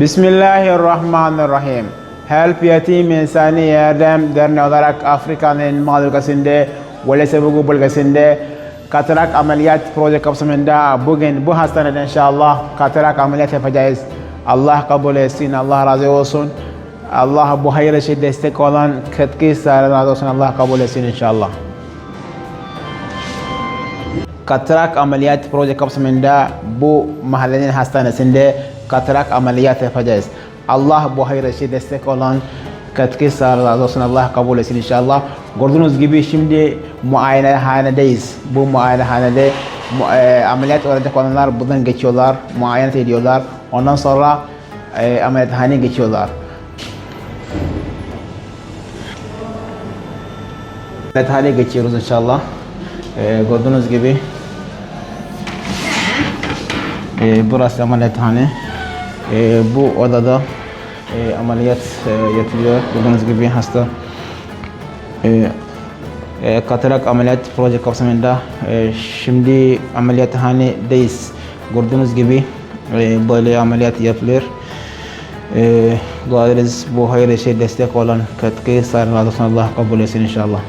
Bismillahirrahmanirrahim. Help Yatim İnsani Yardım Derneği olarak Afrika'nın Mal ülkesinde Welesebugu bölgesinde katarak ameliyat proje kapsamında bugün bu hastanede inşallah katarak ameliyat yapacağız. Allah kabul etsin, Allah razı olsun. Allah bu hayırlı şey destek olan katkı sağlayan razı olsun. Allah kabul etsin inşallah. Katarak ameliyat proje kapsamında bu mahallenin hastanesinde katarak ameliyat yapacağız. Allah bu hayırlı şey destek olan katkı sağlar razı olsun. Allah kabul etsin inşallah. Gördüğünüz gibi şimdi muayenehanedeyiz. Bu muayenehanede mu, e, ameliyat olacak olanlar buradan geçiyorlar, muayene ediyorlar. Ondan sonra e, ameliyathaneye geçiyorlar. Ameliyathaneye geçiyoruz inşallah. E, gördüğünüz gibi e, burası ameliyathane. E, bu odada e, ameliyat e, yapılıyor. Gördüğünüz gibi hasta e, e, katarak ameliyat proje kapsamında e, şimdi ameliyathanedeyiz. Gördüğünüz gibi e, böyle ameliyat yapılıyor. E, dua ederiz bu hayırlı şey destek olan katkı sağlayan Allah kabul etsin inşallah.